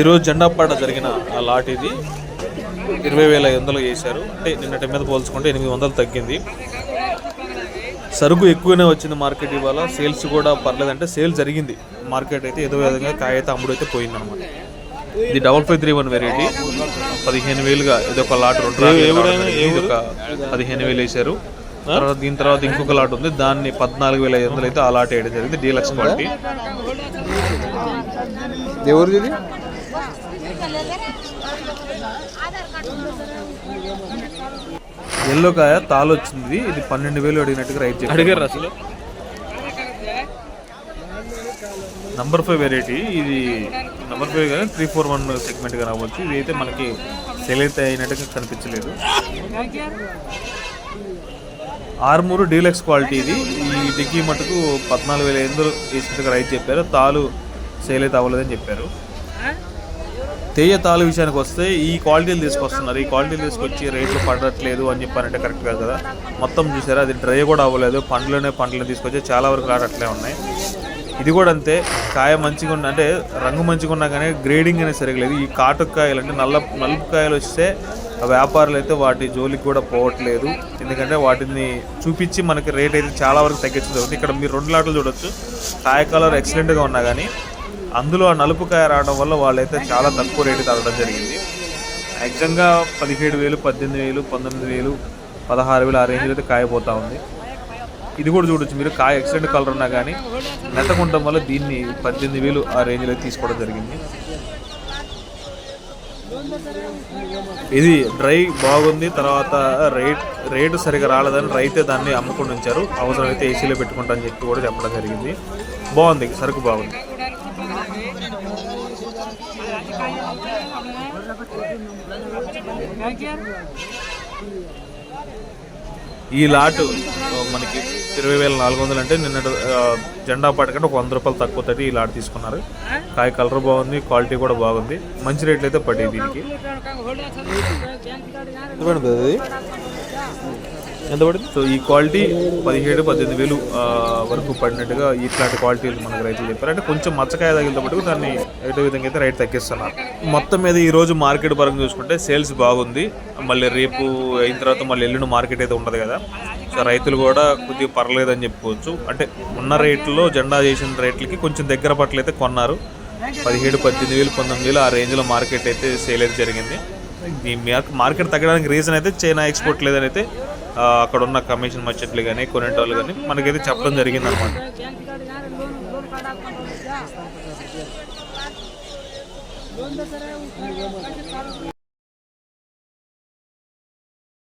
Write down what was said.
ఈరోజు జెండాపాట జరిగిన ఆ లాట్ ఇది. ఇరవై వేల ఐదు వందలు చేశారు అంటే నిన్నటి మీద పోల్చుకుంటే ఎనిమిది వందలు తగ్గింది. సరుకు ఎక్కువనే వచ్చింది మార్కెట్ ఇవాళ. సేల్స్ కూడా పర్లేదు అంటే సేల్ జరిగింది. మార్కెట్ అయితే ఏదో విధంగా కాయ అయితే అమ్ముడు అయితే పోయింది అనమాట ఇది double five three one variety. పదిహేను వేలుగా ఇది ఒక లాట్ రెండు ఒక పదిహేను వేలు వేశారు. తర్వాత దీని తర్వాత ఇంకొక లాట్ ఉంది. దాన్ని పద్నాలుగు వేల ఐదు వందలు అయితే ఆ లాట్ వేయడం జరిగింది. Deluxe quality. ఎవరిది ఇది ఎల్లో కాయ తాలు వచ్చింది. ఇది పన్నెండు వేలు అడిగినట్టుగా రైట్ అడిగారు అసలు? నంబర్ ఫైవ్ వెరైటీ ఇది నంబర్ ఫైవ్ కానీ త్రీ ఫోర్ వన్ సెగ్మెంట్గా రావచ్చు. ఇది అయితే మనకి సెల్ అయితే అయినట్టుగా కనిపించలేదు. ఆర్మూరు డీలక్స్ క్వాలిటీ ఇది. ఈ డిక్కీ మటుకు పద్నాలుగు వేల ఎనిమిది వేసినట్టుగా రైట్ చెప్పారు. తాలు సేల్ అయితే అవ్వలేదని చెప్పారు. తేయ తాలు విషయానికి వస్తే ఈ క్వాలిటీలు తీసుకొస్తున్నారు. ఈ క్వాలిటీలు తీసుకొచ్చి రేట్లు పడట్లేదు అని చెప్పారంటే కరెక్ట్ కాదు కదా. మొత్తం చూసారా అది డ్రై కూడా అవ్వలేదు. పండ్లనే పండ్లను తీసుకొచ్చి చాలా వరకు రాడు అట్లే ఉన్నాయి. ఇది కూడా అంతే. కాయ మంచిగా ఉన్న అంటే రంగు మంచిగా ఉన్నా కానీ గ్రేడింగ్ అనేది సరిగలేదు ఈ కాటు కాయలు అంటే నల్ల నలుపు కాయలు వస్తే ఆ వ్యాపారులు అయితే వాటి జోలికి కూడా పోవట్లేదు. ఎందుకంటే వాటిని చూపించి మనకి రేట్ అయితే చాలా వరకు తగ్గించడం జరుగుతుంది. ఇక్కడ మీరు రెండు లాట్లు చూడొచ్చు. కాయ కలర్ ఎక్సలెంట్గా ఉన్నా కానీ అందులో ఆ నలుపు కాయ రావడం వల్ల వాళ్ళైతే చాలా తక్కువ రేటు తగ్గడం జరిగింది. యాక్చువల్గా పదిహేడు వేలు పద్దెనిమిది వేలు పంతొమ్మిది వేలు పదహారు వేలు ఆ రేంజ్లో అయితే కాయపోతూ ఉంది. ఇది కూడా చూడొచ్చు మీరు కాయ ఎక్సలెంట్ కలర్ ఉన్నా కానీ మెత్తకుండడం వల్ల దీన్ని పద్దెనిమిది వేలు ఆ రేంజ్లో తీసుకోవడం జరిగింది. ఇది డ్రై బాగుంది తర్వాత రేట్ రేటు సరిగా రాలేదని రైతే దాన్ని అమ్ముకుండా ఉంచారు అవసరమైతే ఏసీలో పెట్టుకుంటా అని చెప్పి కూడా చెప్పడం జరిగింది. బాగుంది సరుకు బాగుంది. ఈ లాటు మనకి ఇరవై వేల నాలుగు వందలు అంటే నిన్న జెండా పాటకంటే ఒక వంద రూపాయలు తక్కువ తట్టి ఈ లాట్ తీసుకున్నారు. కాయ కలర్ బాగుంది క్వాలిటీ కూడా బాగుంది. మంచి రేట్లు అయితే పడ్డాయి దీనికి. ఎంత పడింది? సో ఈ క్వాలిటీ పదిహేడు పద్దెనిమిది వేలు వరకు పడినట్టుగా ఇట్లాంటి క్వాలిటీలు మనకు రైతులు చెప్పారు. అంటే కొంచెం మచ్చకాయ తగిలినప్పుడు దాన్ని ఏదో విధంగా అయితే రైట్ తగ్గిస్తున్నారు. మొత్తం మీద ఈ రోజు మార్కెట్ పరంగా చూసుకుంటే సేల్స్ బాగుంది. మళ్ళీ రేపు అయిన తర్వాత మళ్ళీ ఎల్లుండి మార్కెట్ అయితే ఉండదు కదా. సో రైతులు కూడా కొద్దిగా పర్లేదని చెప్పుకోవచ్చు. అంటే ఉన్న రేట్లో జెండా చేసిన రేట్లకి కొంచెం దగ్గర పట్లయితే కొన్నారు. పదిహేడు పద్దెనిమిది వేలు పంతొమ్మిది వేలు ఆ రేంజ్లో మార్కెట్ అయితే సేల్ అయితే జరిగింది. మార్కెట్ తగ్గడానికి రీజన్ అయితే చైనా ఎక్స్పోర్ట్ లేదని అయితే అక్కడ ఉన్న కమిషన్ మర్చెట్లు కానీ కొనేటోళ్ళు కానీ మనకైతే చెప్పడం జరిగింది అనమాట